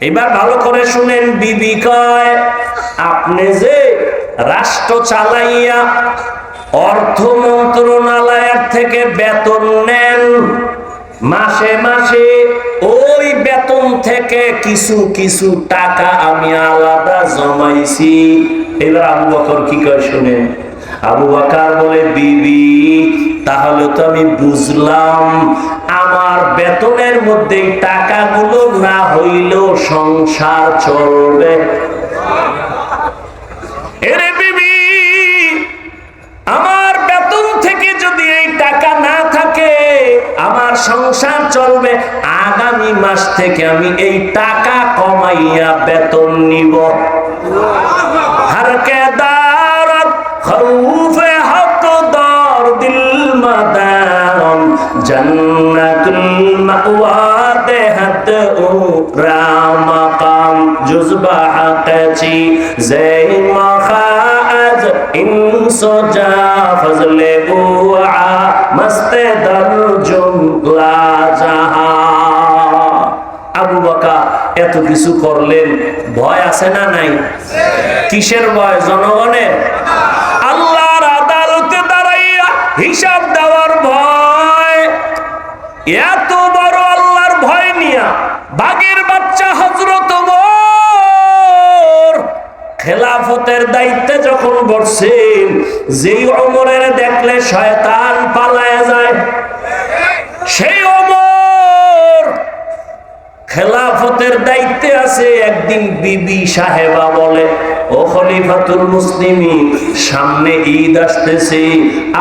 এবার ভালো করে শুনেন, বিবি কয়, আপনি যে রাষ্ট্র চালাইয়া অর্থ মন্ত্রণালয়ের থেকে বেতন নেন, মাসে মাসে ওই বেতন থেকে কিছু কিছু টাকা আমি আলাদা জমাইছি। এবার আবু বকর কি কয় শুনেন? আবু বাকার বলে, বিবি তাহলে তো আমি বুঝলাম আমার বেতনের মধ্যে টাকাগুলো না হইলেও সংসার চলবে। আমার বেতন থেকে যদি এই টাকা না থাকে, আমার সংসার চলবে। আগামী মাস থেকে আমি এই টাকা কমাইয়া বেতন নিব। জন্নতুল মাওয়াতে হাত উরা মাকাম জুজবা হাকচি জাই মাখাজ ইনসো জা ফজলে উআ মস্তে দল জুমলা এত কিছু করলেন, ভয় আছে না নাই? কিসের ভয় জনগণের? আল্লাহর আদালতে দাঁড়াইয়া হিসাব এত বড় আল্লাহর ভয় নিয়া বাগের বাচ্চা হজরত খেলাফতের দায়িত্বে যখন বসছেন, যেই অমরের দেখলে শয়তান পালায় যায়। সেই অমর খেলাফতের দায়িত্বে আছে, একদিন বিবি সাহেবা বলে, ও খলিফাতুল মুসলিমি সামনে ঈদ আসতেছে,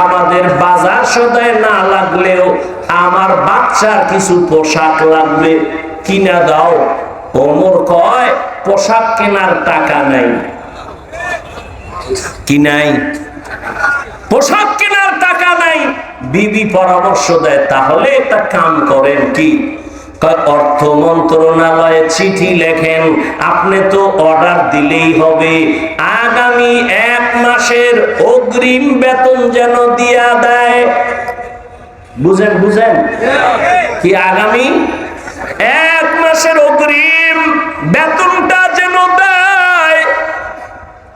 আমাদের বাজার সদায় না লাগলেও আমার বাচ্চার কিছু পোশাক লাগবে, কিনা দাও। ওমর কয়, পোশাক কেনার টাকা নাই। কি নাই? পোশাক কেনার টাকা নাই। বিবি পরামর্শ দেয়, তাহলে একটা কাম করেন কি? অর্থ মন্ত্রণালয়ে চিঠি লেখেন, আপনি তো অর্ডার দিলেই হবে। আগামী এক মাসের অগ্রিম বেতন যেন দিয়া দেয়। বুঝেন বুঝেন? কি আগামী? এক মাসের অগ্রিম বেতনটা যেন দেয়।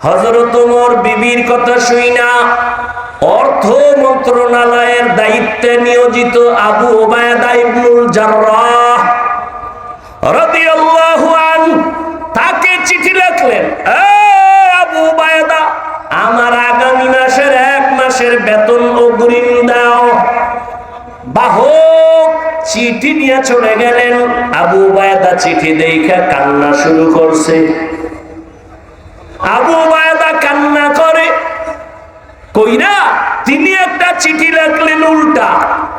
হজরত ওমর বিবির কথা শুই না। অর্থ মন্ত্রণালয়ের দায়িত্বে নিয়োজিত আবু ওবায়দা ইবনুল জাররাহ। চিঠি নিয়ে চলে গেলেন। আবু ওবায়দা চিঠি দেখে কান্না শুরু করছে। আবু বায়দা কান্না করে, কইরা, তিনি একটা চিঠি রাখলেন উল্টা।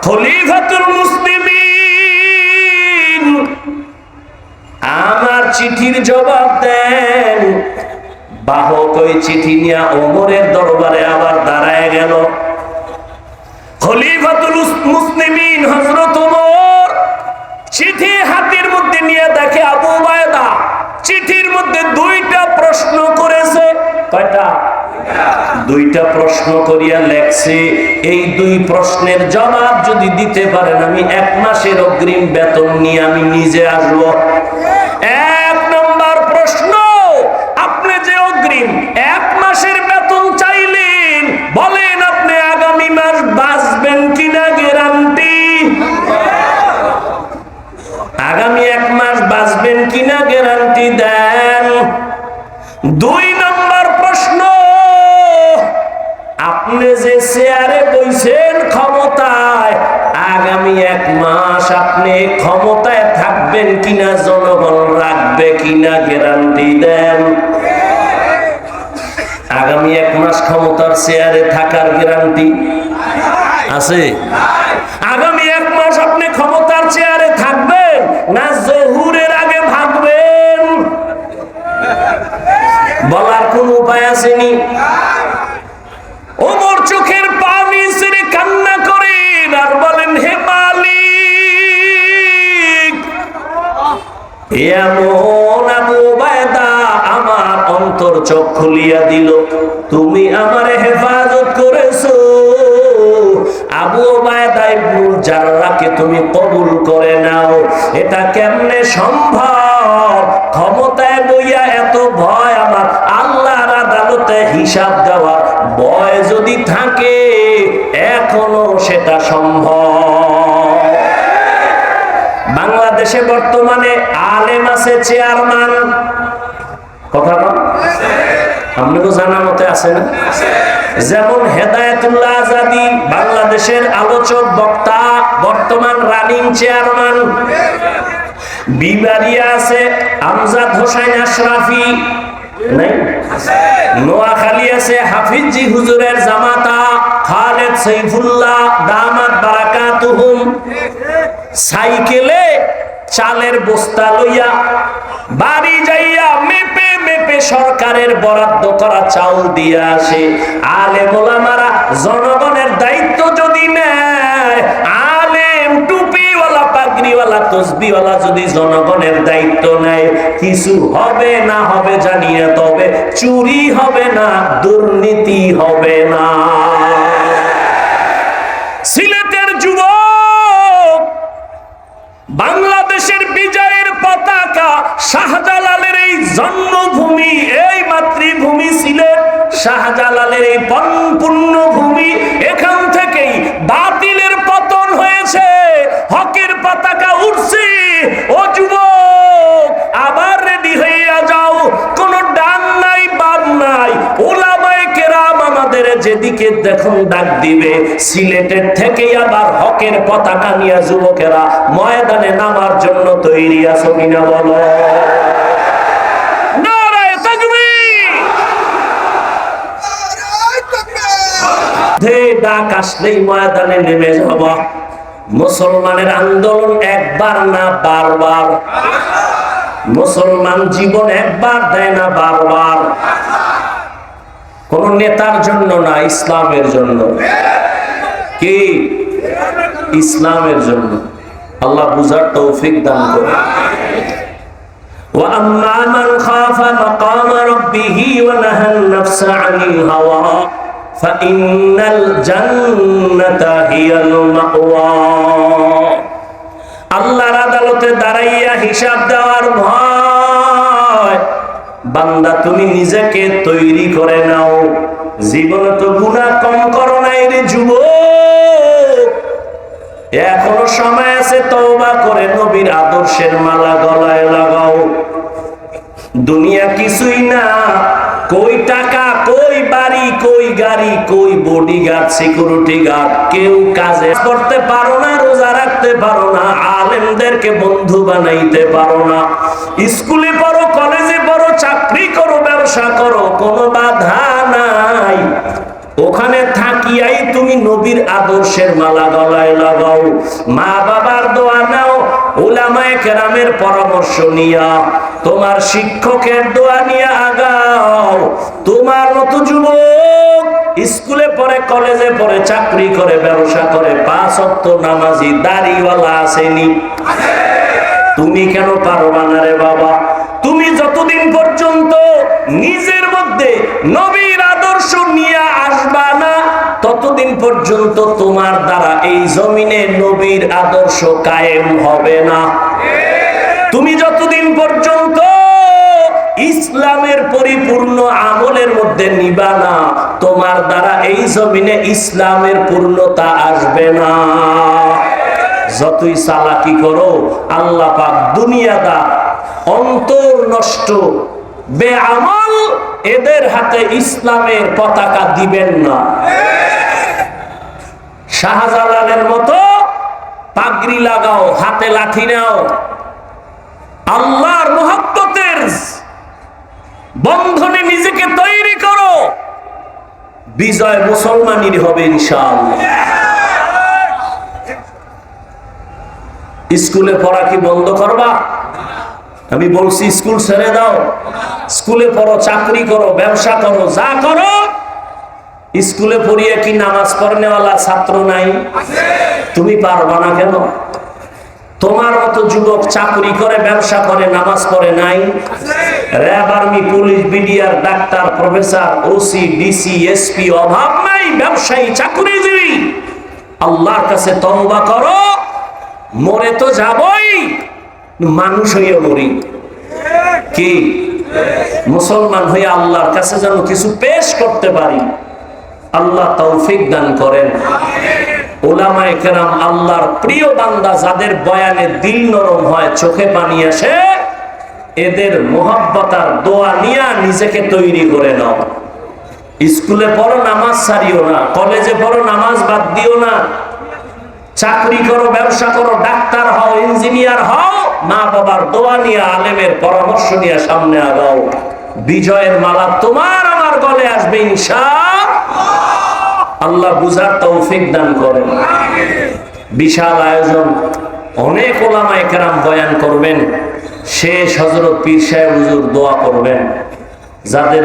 খলিফাতুল মুসলিমিন, আমার চিঠির জবাব দেন। বাহক ওই চিঠি নিয়ে ওমরের দরবারে আবার দাঁড়ায় গেল। খলিফাতুল মুসলিমিন হযরত প্রশ্ন করেছে। কয়টা? দুইটা প্রশ্ন করিয়া লেখছে, এই দুই প্রশ্নের জবাব যদি দিতে পারেন, আমি এক মাসের অগ্রিম বেতন নিয়ে আমি নিজে আসব। এক নম্বর প্রশ্ন, আপনি যে অগ্রিম এক মাসের বেতন চাইলেন, বলেন আপনি আগামী মাস বাঁচবেন কিনা গ্যারান্টি? আগামী এক মাস বাঁচবেন কিনা গ্যারান্টি দেন দুই নম্বর প্রশ্ন। আপনি যে চেয়ারে বইছেন ক্ষমতায়, আগামী এক মাস আপনি ক্ষমতায় থাকবেন কিনা, জনগণ রাখবে কিনা গ্যারান্টি দেন। আগামী এক মাস ক্ষমতার চেয়ারে থাকার গ্যারান্টি আছে? আগামী এক মাস আপনি ক্ষমতার চেয়ারে থাকবেন, না জহুরের আসেনি। ওমর চোখের পানি ছেড়ে কান্না করেন আর বলেন, হে মালিক এমন আবু বায়দা আমার অন্তর চোখ খুলিয়া দিল। তুমি আমার হেফাজত করেছ। আবু বায়দা জাররাকে তুমি কবুল করে নাও। এটা কেমনে সম্ভব? হিসাব দেওয়ার ভয় যদি থাকে, এখনও সেটা সম্ভব। বাংলাদেশে বর্তমানে আলেম আছে চেয়ারম্যান। কথা জানা মতে আছে না? যেমন হেদায়তুল্লাহ আজাদি বাংলাদেশের আলোচক, বক্তা, বর্তমান রানিং চেয়ারম্যান। বিবারিয়া আছে আমজাদ হোসেন আশরাফি। নোয়াখালী আছে হাফিজি হুজুরের জামাতা খালেদ সৈফুল্লাহ দামাত বারাকাতুহুম। সাইকেলে চালের বস্তা লইয়া বাড়ি যাইয়া মেপে মেপে সরকারের বরাদ্দ করা চাউল দিয়ে আসে। আলে মোলামারা জনগণের দায়িত্ব যদি নেয় পাগড়িওয়ালা তসবিওয়ালা যদি জনগণের দায়িত্ব নেয়, কিছু হবে না হবে তবে চুরি হবে না, দুর্নীতি হবে না। সিলেটের যুবক, বাংলাদেশের বিজয়ের পতাকা শাহজালালের এই জন্মভূমি, এই মাতৃভূমি সিলেট, শাহজালালের এই পূর্ণভূমি এখান থেকেই বাতিলের পতন হয়েছে হকের পতাকা উঠছে ও যুবক আবার রেডি হইয়া যাও কোন ডান নাই বাম নাই ওলামায়ে কেরাম আমাদের ডাক দিবে, সিলেটের থেকে আবার হকের পতাকা নিয়ে যুবকেরা ময়দানে নামার জন্য তৈরি আছো কিনা বলো? ডাক আসলেই ময়দানে নেমে যাব। মুসলমানের আন্দোলন একবার না বারবার। মুসলমান জীবন একবার দেয় না বারবার। কোন নেতার জন্য না ইসলামের জন্য কি ইসলামের জন্য আল্লাহ বুঝার তৌফিক দান করে وأما من خاف مقام ربه ونهى النفس عن الهوى فإن الجنة هي المأوى আল্লাহর আদালতে দাঁড়াইয়া হিসাব দেওয়ার ভয় বান্দা, তুমি নিজেকে তৈরি করে নাও। জীবনে তো গুণা কম করো নাই রে যুবক। এখনও সময় আছে তওবা করে নবীর আদর্শের মালা গলায় লাগাও। দুনিয়া কিছুই না। কই টাকা, কই বাড়ি, কই গাড়ি, কই বডি গার্ড সিকিউরিটি গার্ড কেউ কাজে করতে পারো না, রোজা রাখতে পারো না, আলেমদেরকে বন্ধু বানাইতে পারো না। স্কুলে পড়ো কলেজে পড়ো চাকরি করো, ব্যবসা করো, কোনো বাধা নাই। ওখানে থাকিয়াই তুমি নবীর আদর্শের মালা গলায় লাগাও। মা বাবার দোয়া নাও ওলামায়ে কেরামের পরামর্শ নিয়া, তোমার শিক্ষকের দোয়া নিয়ে আগাও। তোমার মতো যুবক স্কুলে পড়ে, কলেজে পড়ে, চাকরি করে, ব্যবসা করে, পাঁচ অক্ত নামাজি, দাড়িওয়ালা আসেনি। তুমি কেন পারবা না রে বাবা? নিজের মধ্যে নবীর আদর্শ নিয়ে আসবা না, ততদিন পর্যন্ত তোমার দ্বারা এই জমিনে নবীর আদর্শ কায়েম হবে না। তুমি যতদিন পর্যন্ত ইসলামের পরিপূর্ণ আমলের মধ্যে নিবা না, তোমার দ্বারা এই জমিনে ইসলামের পূর্ণতা আসবে না। যতই চালাকি করো, আল্লাহ পাক দুনিয়াদা অন্তর নষ্ট বেআমল এদের হাতে ইসলামের পতাকা দিবেন না। শাহজালালের মতো পাগড়ি লাগাও, হাতে লাঠি নাও। আল্লাহর মোহাব্বতের বন্ধনে নিজেকে তৈরি করো। বিজয় মুসলমানের হবে ইনশাআল্লাহ। স্কুলে পড়া কি বন্ধ করবা? আমি বলছি, স্কুল ছেড়ে দাও। স্কুলে পড়ো, চাকরি করো, ব্যবসা করো, যা করো। স্কুলে পড়িয়ে কি নামাজ পড়নেওয়ালা ছাত্র নাই? তুমি পারবা না কেন? তোমার মতো যুবক চাকরি করে, ব্যবসা করে, নামাজ পড়ে নাই? RAB army, police, BDR, doctor, professor, OC, DC, SP, অভাব নাই, ব্যবসায়ী, চাকরিজীবী। আল্লাহর কাছে তওবা করো, মরে তো যাবই। মানুষ হইয়া মরি। কি? মুসলমান হয়ে আল্লাহর কাছে যেন কিছু পেশ করতে পারি। আল্লাহ তৌফিক দান করেন। ওলামায়ে কেরাম আল্লাহর প্রিয় বান্দা যাদের বয়ানে দিল নরম হয়, চোখে পানি আসে, এদের মোহাব্বতার দোয়া নিয়া নিজেকে তৈরি করে নাও। স্কুলে পড়ো, নামাজ ছাড়িও না। কলেজে পড়ো, নামাজ বাদ দিও না। চাকরি করো, ব্যবসা করো, ডাক্তার হও, ইঞ্জিনিয়ার হও, মা বাবার দোয়া নিয়ে, আলেমের পরামর্শ নিয়ে সামনে আগাও। বিজয়ের মালা তোমার আমার গলে আসবে ইনশা আল্লাহ বুঝার তৌফিক দান করেন। বিশাল আয়োজন। অনেক ওলামায়ে কেরাম বয়ান করবেন। শেষ হজরত পীর সাহেব হুজুর দোয়া করবেন। যাদের